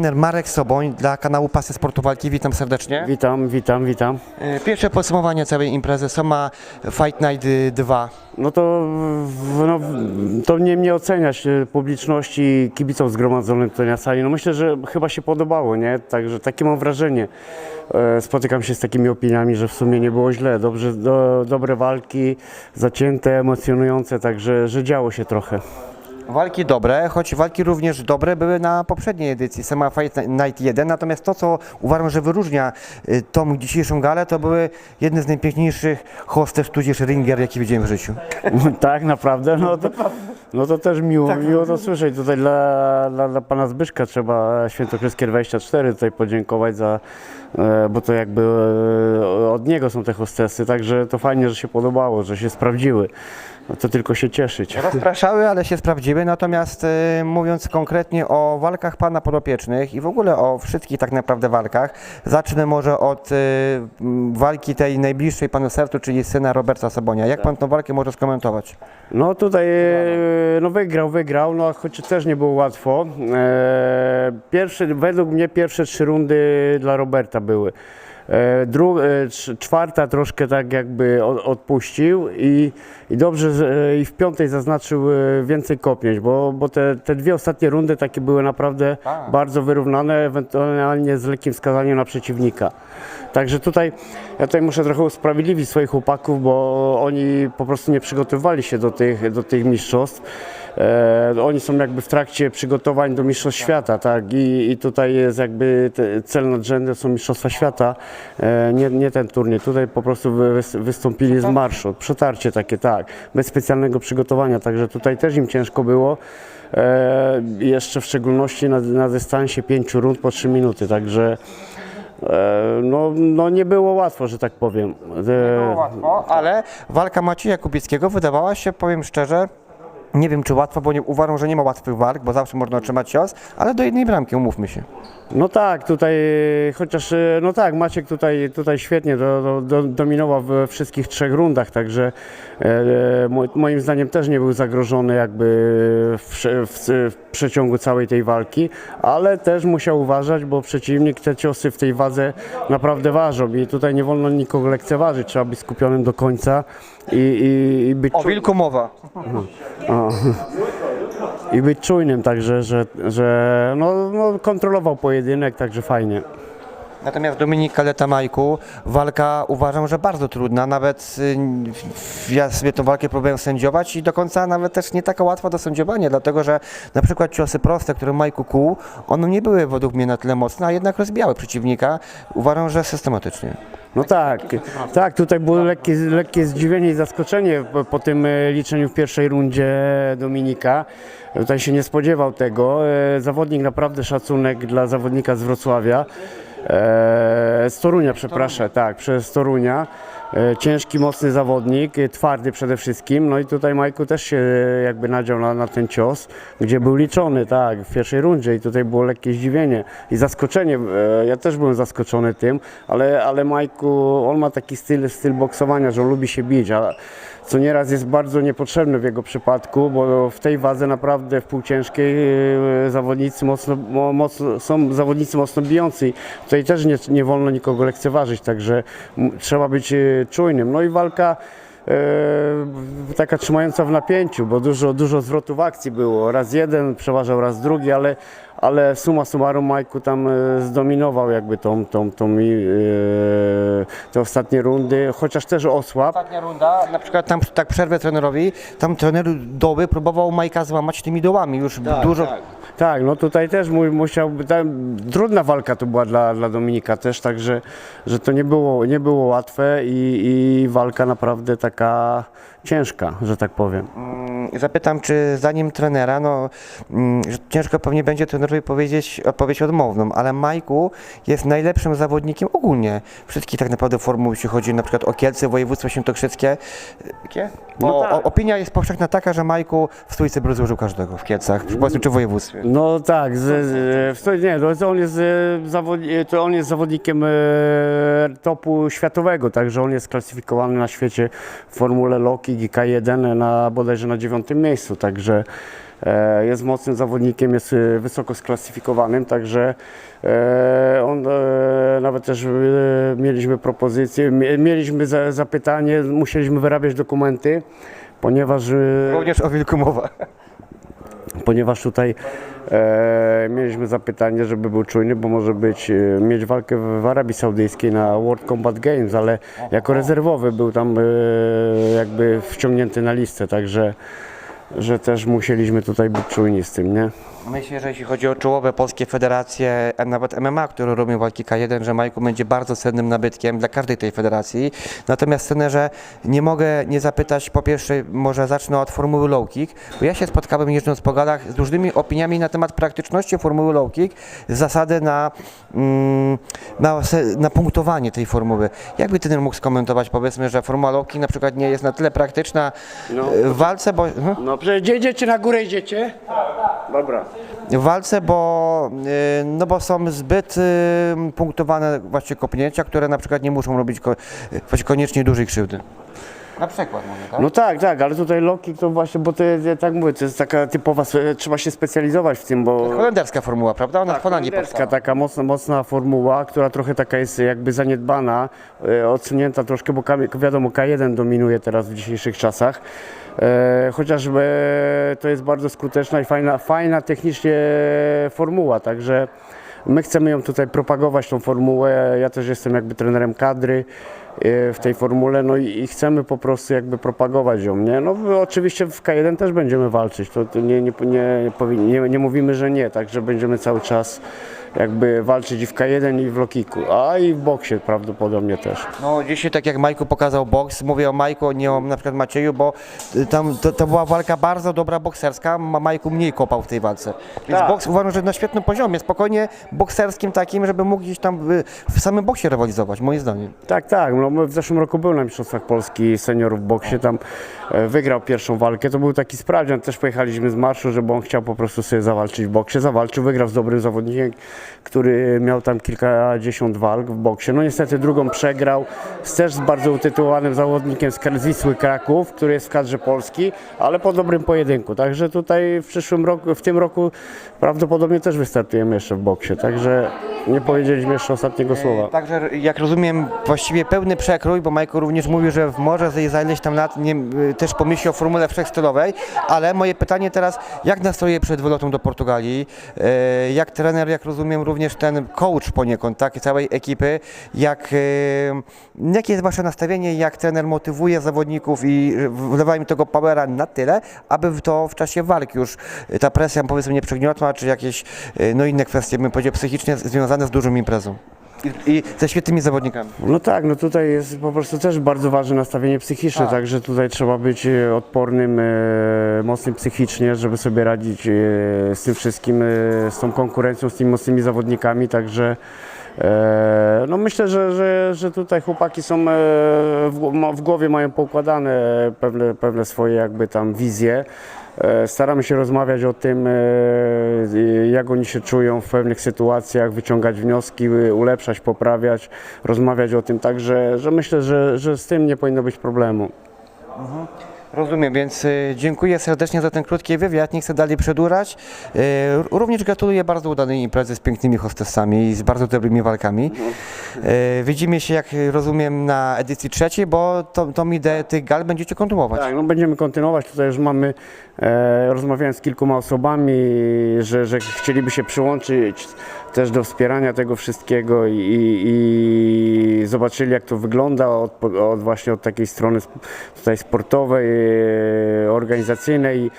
trener Marek Soboń dla kanału Pasy Sportu Walki. Witam serdecznie. Witam, witam, witam. E, Pierwsze podsumowanie całej imprezy. Soma Fight Night y, 2. No to, no, to nie mnie oceniać publiczności, kibiców zgromadzonych tutaj na sali. No myślę, że chyba się podobało, nie? Także takie mam wrażenie. E, Spotykam się z takimi opiniami, że w sumie nie było źle. Dobrze, do, dobre walki, zacięte, emocjonujące, także że działo się trochę. Walki dobre, choć walki również dobre były na poprzedniej edycji Soma Fight Night 1. Natomiast to, co uważam, że wyróżnia y, tą dzisiejszą galę, to były jedne z najpiękniejszych hostess tudzież ringer, jakie widziałem w życiu. tak, naprawdę? No to, no to też miło, miło to słyszeć. Tutaj dla, dla, dla pana Zbyszka trzeba Świętokrzyskie 24 tutaj podziękować za, e, bo to jakby e, od niego są te hostesy, także to fajnie, że się podobało, że się sprawdziły. No to tylko się cieszyć. Rozpraszały, ale się sprawdziły. Natomiast y, mówiąc konkretnie o walkach pana podopiecznych i w ogóle o wszystkich tak naprawdę walkach, zacznę może od y, walki tej najbliższej panu sercu, czyli syna Roberta Sobonia. Jak pan tą walkę może skomentować? No tutaj e, no wygrał, wygrał, no choć też nie było łatwo. E, Pierwsze, według mnie pierwsze trzy rundy dla Roberta były. E, Dru, e, cz- czwarta troszkę tak jakby od, odpuścił i, i dobrze że- e, i w piątej zaznaczył więcej kopnięć, bo, bo te, te dwie ostatnie rundy takie były naprawdę Tak. bardzo wyrównane, ewentualnie z lekkim wskazaniem na przeciwnika. Także tutaj ja tutaj muszę trochę usprawiedliwić swoich chłopaków, bo oni po prostu nie przygotowywali się do tych, do tych mistrzostw. E, oni są jakby w trakcie przygotowań do Mistrzostw Świata, tak? I, i tutaj jest jakby cel nadrzędny są Mistrzostwa Świata, e, nie, nie ten turniej. Tutaj po prostu wy, wystąpili z marszu, przetarcie takie, tak, bez specjalnego przygotowania, także tutaj też im ciężko było. E, jeszcze w szczególności na, na dystansie pięciu rund po trzy minuty, także no, no nie było łatwo, że tak powiem. E, łatwo, ale walka Macieja Kubieckiego wydawała się, powiem szczerze, nie wiem czy łatwo, bo nie, uważam, że nie ma łatwych walk, bo zawsze można otrzymać cios, ale do jednej bramki, umówmy się. No tak, tutaj chociaż e, no tak, Maciek tutaj, tutaj świetnie do, do, do, dominował we wszystkich trzech rundach, także e, mo- moim zdaniem też nie był zagrożony jakby w, w, w przeciągu całej tej walki, ale też musiał uważać, bo przeciwnik te ciosy w tej wadze naprawdę ważą i tutaj nie wolno nikogo lekceważyć, trzeba być skupionym do końca i, i, i być O wilku mowa. I być czujnym, także że, że no, no, kontrolował pojedynek, także fajnie. Natomiast Dominik Kaleta Majku, walka uważam, że bardzo trudna, nawet y, ja sobie tą walkę próbowałem sędziować i do końca nawet też nie taka łatwa do sędziowania, dlatego że na przykład ciosy proste, które Majku kuł, one nie były według mnie na tyle mocne, a jednak rozbijały przeciwnika, uważam, że systematycznie. No tak, tak, tutaj było lekkie, lekkie zdziwienie i zaskoczenie po, po tym e, liczeniu w pierwszej rundzie Dominika. Tutaj się nie spodziewał tego. E, Zawodnik naprawdę szacunek dla zawodnika z Wrocławia. E, z Torunia, przepraszam, tak, przez Torunia. E, Ciężki, mocny zawodnik, e, twardy przede wszystkim. No i tutaj Majku też się e, jakby nadział na, na ten cios, gdzie był liczony, tak, w pierwszej rundzie i tutaj było lekkie zdziwienie i zaskoczenie. Ja też byłem zaskoczony tym, ale, ale Majku, on ma taki styl, styl boksowania, że on lubi się bić, co nieraz jest bardzo niepotrzebne w jego przypadku, bo w tej wadze naprawdę w półciężkiej zawodnicy mocno, mo- mocno są zawodnicy mocno bijący. Tutaj też nie, nie wolno nikogo lekceważyć, także trzeba być czujnym. No i walka e, taka trzymająca w napięciu, bo dużo, dużo zwrotów akcji było. Raz jeden przeważał, raz drugi, ale, ale suma summarum Majku tam e, zdominował jakby tą, tą, tą, e, te ostatnie rundy, chociaż też osłab. Ostatnia runda, na przykład tam tak przerwę trenerowi, tam trener doły próbował Majka złamać tymi dołami, już dużo... Tak, no tutaj też mu- musiałby, tam, trudna walka to była dla, dla Dominika też, także że to nie było, nie było łatwe i, i walka naprawdę taka ciężka, że tak powiem. Mm, Zapytam, czy zdaniem trenera, no mm, ciężko pewnie będzie trenerowi powiedzieć odpowiedź odmowną, ale Majku jest najlepszym zawodnikiem ogólnie wszystkich tak naprawdę formuł, jeśli chodzi na przykład o Kielce, województwo świętokrzyskie. Jakie? Bo No tak. o, opinia jest powszechna taka, że Majku w stójce by rozłożył każdego w Kielcach, w powiedzmy, czy w województwie. No tak, z, z, w nie, no, to on jest, e, zawod, e, to on jest zawodnikiem e, topu światowego, także on jest klasyfikowany na świecie w formule Loki GK1 na bodajże na dziewiątym miejscu, także e, jest mocnym zawodnikiem, jest e, wysoko sklasyfikowanym, także e, on nawet też mieliśmy propozycję, mie- mieliśmy za, zapytanie, musieliśmy wyrabiać dokumenty, ponieważ Również o wilku mowa. Ponieważ tutaj e, mieliśmy zapytanie, żeby był czujny, bo może być, e, mieć walkę w, Arabii Saudyjskiej na World Combat Games, ale jako rezerwowy był tam e, jakby wciągnięty na listę, także że też musieliśmy tutaj być czujni z tym, nie? Myślę, że jeśli chodzi o czołowe polskie federacje, a nawet MMA, które robią walki K1, że Majku będzie bardzo cennym nabytkiem dla każdej tej federacji. Natomiast trenerze, nie mogę nie zapytać, po pierwsze, może zacznę od formuły low kick, bo ja się spotkałem jeżdżąc po galach z różnymi opiniami na temat praktyczności formuły low kick, z zasady na, mm, na, na punktowanie tej formuły. Jakby trener mógł skomentować, powiedzmy, że formuła low kick na przykład nie jest na tyle praktyczna No. e, w walce, bo... mhm. No przecież idziecie na górę, idziecie? Dobra. w walce, bo, y, no bo są zbyt y, punktowane właśnie kopnięcia, które na przykład nie muszą robić ko- właśnie koniecznie dużej krzywdy. Na przykład mówię, tak? No tak, tak, ale tutaj loki to właśnie, bo to jest, ja tak mówię, to jest taka typowa, spe- trzeba się specjalizować w tym, bo... Holenderska formuła, prawda? Ona w Holandii Holenderska, powstała. taka mocna, mocna formuła, która trochę taka jest jakby zaniedbana, e, odsunięta troszkę, bo K, wiadomo K1 dominuje teraz w dzisiejszych czasach. E, chociaż e, to jest bardzo skuteczna i fajna, fajna technicznie formuła, także my chcemy ją tutaj propagować, tą formułę. Ja też jestem jakby trenerem kadry e, w tej formule, no i, chcemy po prostu jakby propagować ją, nie? No oczywiście w K1 też będziemy walczyć, to, nie, nie, nie, nie, nie mówimy, że nie, także będziemy cały czas jakby walczyć i w K1 i w Lokiku, a i w boksie prawdopodobnie też. No dzisiaj tak jak Majku pokazał boks, mówię o Majku, nie o na przykład Macieju, bo y, tam to, to była walka bardzo dobra bokserska, Ma- Majku mniej kopał w tej walce. Więc Tak. boks uważam, że na świetnym poziomie, spokojnie bokserskim takim, żeby mógł gdzieś tam y, w samym boksie rywalizować, moim zdaniem. Tak, tak. No, my w zeszłym roku był na Mistrzostwach Polski seniorów w boksie, tam e, wygrał pierwszą walkę. To był taki sprawdzian, też pojechaliśmy z marszu, żeby on chciał po prostu sobie zawalczyć w boksie. Zawalczył, wygrał z dobrym zawodnikiem, który miał tam kilkadziesiąt walk w boksie. No niestety drugą przegrał z też z bardzo utytułowanym zawodnikiem z Wisły Kraków, który jest w kadrze Polski, ale po dobrym pojedynku. Także tutaj w przyszłym roku, w tym roku prawdopodobnie też wystartujemy jeszcze w boksie. Także nie powiedzieliśmy jeszcze ostatniego słowa. Także jak rozumiem, właściwie pełny przekrój, bo Majko również mówił, że może za- ileś tam lat nie, y, też pomyśli o formule wszechstylowej, ale moje pytanie teraz, jak nastroje przed wylotą do Portugalii? E, Jak trener, jak rozumiem, również ten coach poniekąd, tak, całej ekipy, jak, e, jakie jest wasze nastawienie, jak trener motywuje zawodników i wlewa im tego powera na tyle, aby w to w czasie walk już e, ta presja powiedzmy nie przegniotła, czy jakieś e, no inne kwestie, bym powiedział, psychicznie związane z dużą imprezą? I, i ze świetnymi zawodnikami. No tak, no tutaj jest po prostu też bardzo ważne nastawienie psychiczne, Tak. także tutaj trzeba być e, odpornym, e, mocnym psychicznie, żeby sobie radzić e, z tym wszystkim, e, z tą konkurencją, z tymi mocnymi zawodnikami, także e, no myślę, że, że, że tutaj chłopaki są e, w, w głowie mają poukładane pewne, pewne swoje jakby tam wizje. E, Staramy się rozmawiać o tym, e, jak oni się czują w pewnych sytuacjach, wyciągać wnioski, y, ulepszać, poprawiać, rozmawiać o tym, także że myślę, że, że z tym nie powinno być problemu. Rozumiem, więc y, dziękuję serdecznie za ten krótki wywiad. Nie chcę dalej przedłużać. Y, również gratuluję bardzo udanej imprezy z pięknymi hostessami i z bardzo dobrymi walkami. Y, widzimy się, jak rozumiem, na edycji trzeciej, bo to, tą ideę tych gal będziecie kontynuować. Tak, no będziemy kontynuować. Tutaj już mamy, e, rozmawiałem z kilkoma osobami, że, że chcieliby się przyłączyć też do wspierania tego wszystkiego i, i, zobaczyli jak to wygląda od, od właśnie od takiej strony tutaj sportowej, e, organizacyjnej.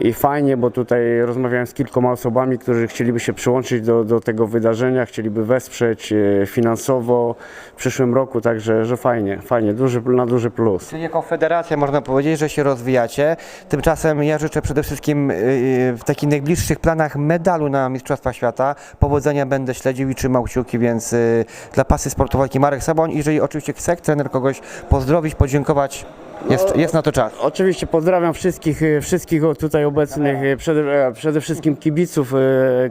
I fajnie, bo tutaj rozmawiałem z kilkoma osobami, którzy chcieliby się przyłączyć do, do tego wydarzenia, chcieliby wesprzeć e, finansowo w przyszłym roku, także że fajnie, fajnie, duży, na duży plus. Czyli jako federacja można powiedzieć, że się rozwijacie. Tymczasem ja życzę przede wszystkim y, y, w takich najbliższych planach medalu na Mistrzostwa Świata. Powodzenia będę śledził i trzymał kciuki, więc y, dla pasy sportowej Marek Saboń. Jeżeli oczywiście chce trener kogoś pozdrowić, podziękować, jest, jest na to czas. Oczywiście pozdrawiam wszystkich, e, wszystkich tutaj obecnych, e, przede, e, przede wszystkim kibiców,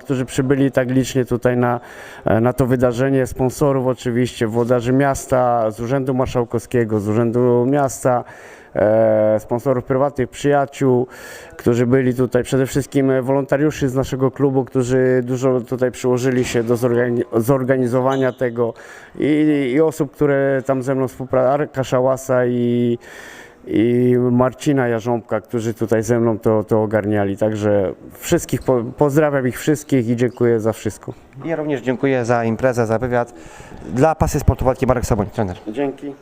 którzy przybyli tak licznie tutaj na, na to wydarzenie, sponsorów oczywiście, włodarzy miasta, z Urzędu Marszałkowskiego, z Urzędu Miasta, e, sponsorów prywatnych, przyjaciół, którzy byli tutaj, przede wszystkim wolontariuszy z naszego klubu, którzy dużo tutaj przyłożyli się do zorgani- zorganizowania tego i, i osób, które tam ze mną współpracują, Arka Szałasa i, i Marcina Jarząbka, którzy tutaj ze mną to, to ogarniali. Także wszystkich po, pozdrawiam ich wszystkich i dziękuję za wszystko. Ja również dziękuję za imprezę, za wywiad. Dla pasy sportu walki Marek Soboń, trener. Dzięki.